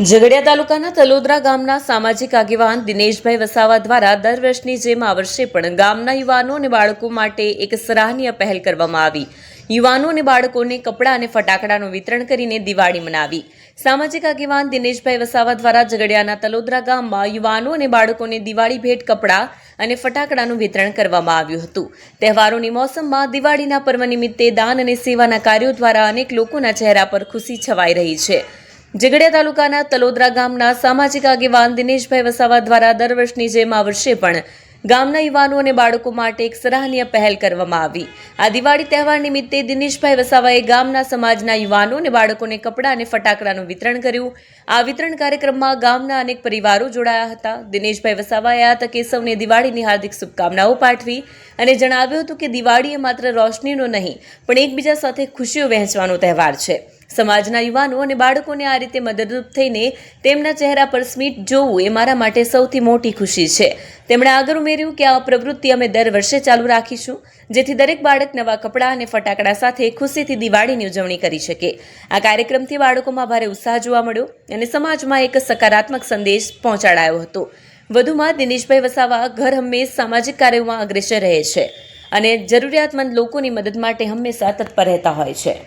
ઝઘડિયા તાલુકાના તલોદરા ગામના સામાજિક આગેવાન દિનેશભાઈ વસાવા દ્વારા દર વર્ષની જેમ આ વર્ષે પણ ગામના યુવાનો અને બાળકો માટે એક સરાહનીય પહેલ કરવામાં આવી. યુવાનો અને બાળકોને કપડાં અને ફટાકડાનું વિતરણ કરીને દિવાળી મનાવી. સામાજિક આગેવાન દિનેશભાઈ વસાવા દ્વારા ઝઘડિયાના તલોદરા ગામમાં યુવાનો અને બાળકોને દિવાળી ભેટ કપડાં અને ફટાકડાનું વિતરણ કરવામાં આવ્યું હતું. તહેવારોની મોસમમાં દિવાળીના પર્વ નિમિત્તે દાન અને સેવાના કાર્યો દ્વારા અનેક લોકોના ચહેરા પર ખુશી છવાઈ રહી છે. ઝઘડિયા તાલુકાના તલોદરા ગામના સામાજિક આગેવાન દિનેશભાઈ વસાવા દ્વારા દર વર્ષની જેમ આ વર્ષે પણ ગામના યુવાનો અને બાળકો માટે એક સરાહનીય પહેલ કરવામાં આવી. આ દિવાળી તહેવાર નિમિત્તે દિનેશભાઈ વસાવાએ ગામના સમાજના યુવાનો અને બાળકોને કપડાં અને ફટાકડાનું વિતરણ કર્યું. આ વિતરણ કાર્યક્રમમાં ગામના અનેક પરિવારો જોડાયા હતા. દિનેશભાઈ વસાવાએ આ તકે સૌને દિવાળીની હાર્દિક શુભકામનાઓ પાઠવી અને જણાવ્યું હતું કે દિવાળી એ માત્ર રોશનીનો નહીં, પણ એકબીજા સાથે ખુશીઓ વહેંચવાનો તહેવાર છે. સમાજના યુવાનો અને બાળકોને આ રીતે મદદરૂપ થઈને તેમના ચહેરા પર સ્મિત જોવું એ મારા માટે સૌથી મોટી ખુશી છે. તેમણે આગળ ઉમેર્યું કે આ પ્રવૃત્તિ અમે દર વર્ષે ચાલુ રાખીશું, જેથી દરેક બાળક નવા કપડાં અને ફટાકડા સાથે ખુશીથી દિવાળીની ઉજવણી કરી શકે. આ કાર્યક્રમથી બાળકોમાં ભારે ઉત્સાહ જોવા મળ્યો અને સમાજમાં એક સકારાત્મક સંદેશ પહોંચાડાયો હતો. વધુમાં દિનેશભાઈ વસાવા ઘર હંમેશ સામાજિક કાર્યોમાં અગ્રેસર રહે છે અને જરૂરિયાતમંદ લોકોની મદદ માટે હંમેશા તત્પર રહેતા હોય છે.